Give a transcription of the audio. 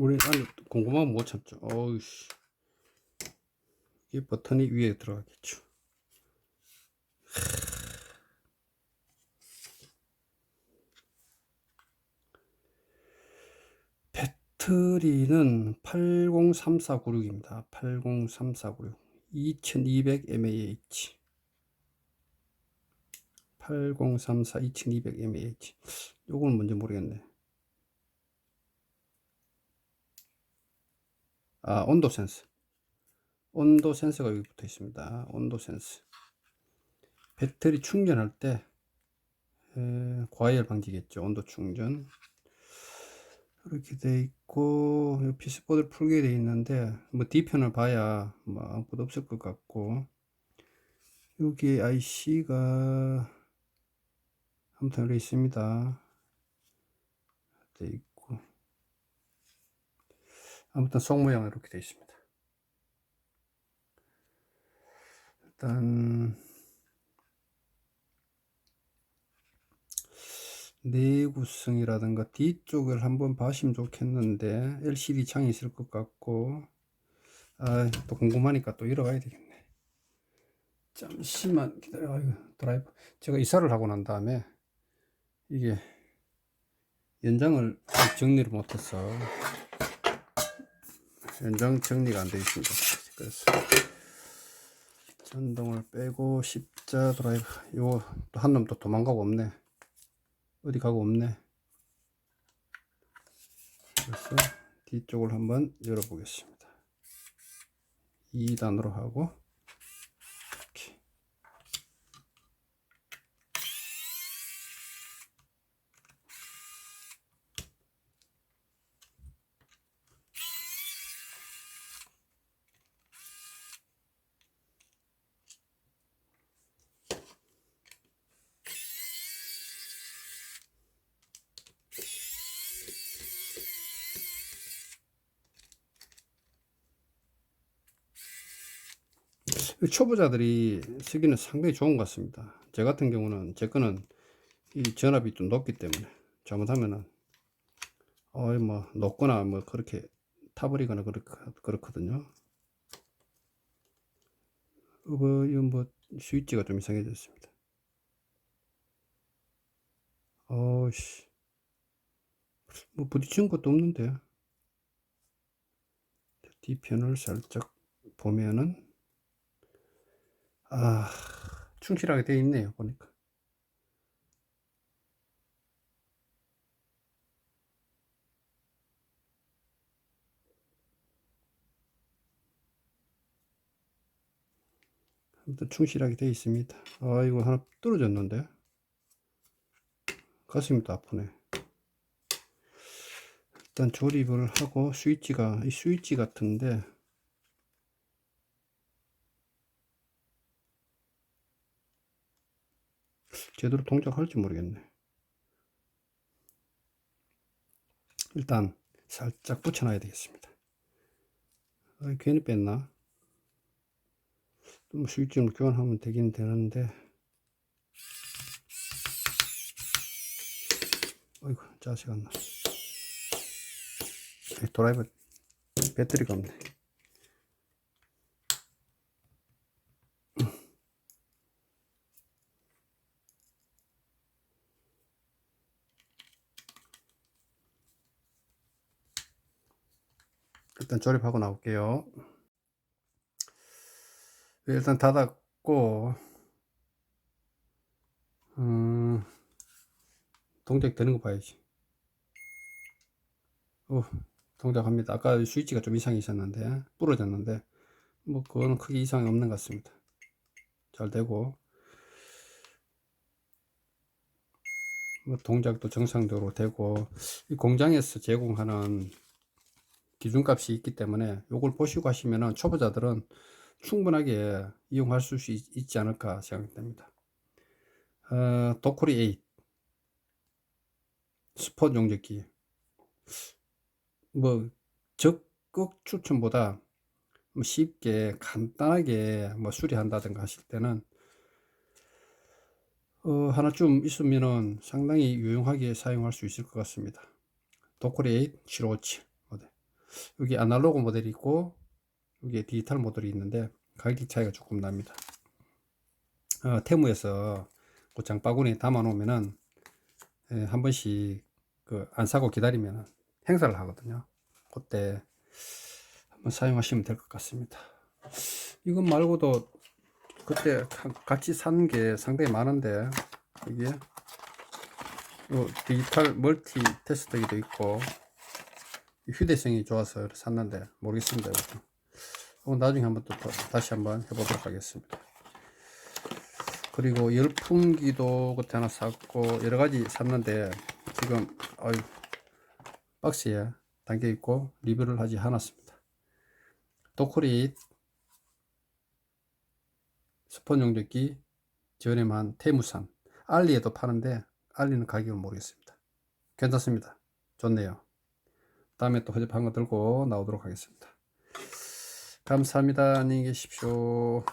우리 안에 궁금하면 못 참죠. 어우씨. 이 버튼이 위에 들어가겠죠. 배터리는 803496입니다. 803496. 2200mAh. 8034 2200mAh. 요거는 뭔지 모르겠네. 아, 온도 센서. 온도 센서가 여기 붙어 있습니다. 온도 센서. 배터리 충전할 때 에, 과열 방지겠죠. 온도 충전. 이렇게 돼 있고 이 PC보드를 풀게 돼 있는데 뭐 뒤편을 봐야 뭐 아무것도 없을 것 같고 여기 IC가 아무튼 여기 있습니다. 돼 아무튼 속 모양은 이렇게 돼 있습니다. 일단 내구성이라든가 뒤쪽을 한번 봐시면 좋겠는데 LCD 창이 있을 것 같고 아, 또 궁금하니까 또 이러가야 되겠네. 잠시만 기다려. 아이고, 드라이브. 제가 이사를 하고 난 다음에 이게 연장을 정리를 못해서 연장 정리가 안 되어 있습니다. 그래서 전동을 빼고 십자 드라이브 요거 또한놈 또 도망가고 없네. 어디 가고 없네. 그래서 뒤쪽을 한번 열어보겠습니다. 2단으로 하고 초보자들이 쓰기는 상당히 좋은 것 같습니다. 제 같은 경우는 제 거는 이 전압이 좀 높기 때문에 잘못하면은 어이 뭐 높거나 뭐 그렇게 타버리거나 그렇, 그렇거든요. 어, 이거 뭐 스위치가 좀 이상해졌습니다. 어씨 뭐 부딪힌 것도 없는데 뒤편을 살짝 보면은 아, 충실하게 되어 있네요, 보니까. 아무튼 충실하게 되어 있습니다. 아, 이거 하나 떨어졌는데. 가슴이 또 아프네. 일단 조립을 하고 스위치가, 이 스위치 같은데, 제대로 동작할지 모르겠네. 일단 살짝 붙여놔야 되겠습니다. 아, 괜히 뺐나? 좀 수익점을 교환하면 되긴 되는데 어이구 짜식 안나 드라이버 배터리가 없네 일단 조립하고 나올게요. 일단 닫았고, 음, 동작 되는 거 봐야지. 어, 동작합니다. 아까 스위치가 좀 이상이 있었는데, 부러졌는데, 뭐, 그거는 크게 이상이 없는 것 같습니다. 잘 되고, 뭐, 동작도 정상적으로 되고, 이 공장에서 제공하는 기준값이 있기 때문에 이걸 보시고 하시면은 초보자들은 충분하게 이용할 수 있, 있지 않을까 생각됩니다. 어, 도코리 8 스포 용접기 뭐 적극 추천보다 뭐 쉽게 간단하게 뭐 수리한다든가 하실 때는 어, 하나쯤 있으면은 상당히 유용하게 사용할 수 있을 것 같습니다. 도코리 8 757 여기 아날로그 모델이 있고 여기 디지털 모델이 있는데 가격 차이가 조금 납니다. 어, 테무에서 그 장바구니에 담아 놓으면은 예, 한 번씩 그 안 사고 기다리면 행사를 하거든요. 그때 한번 사용하시면 될 것 같습니다. 이것 말고도 그때 가- 같이 산 게 상당히 많은데 이게 요 디지털 멀티 테스트기도 있고 휴대성이 좋아서 샀는데 모르겠습니다. 이거 나중에 한번 또 더- 다시 한번 해보도록 하겠습니다. 그리고 열풍기도 그때 하나 샀고 여러 가지 샀는데 지금 어이, 박스에 담겨 있고 리뷰를 하지 않았습니다. 도코리 스폰 용접기 저렴한 테무산 알리에도 파는데 알리는 가격을 모르겠습니다. 괜찮습니다. 좋네요. 다음에 또 허접한 거 들고 나오도록 하겠습니다. 감사합니다. 안녕히 계십시오.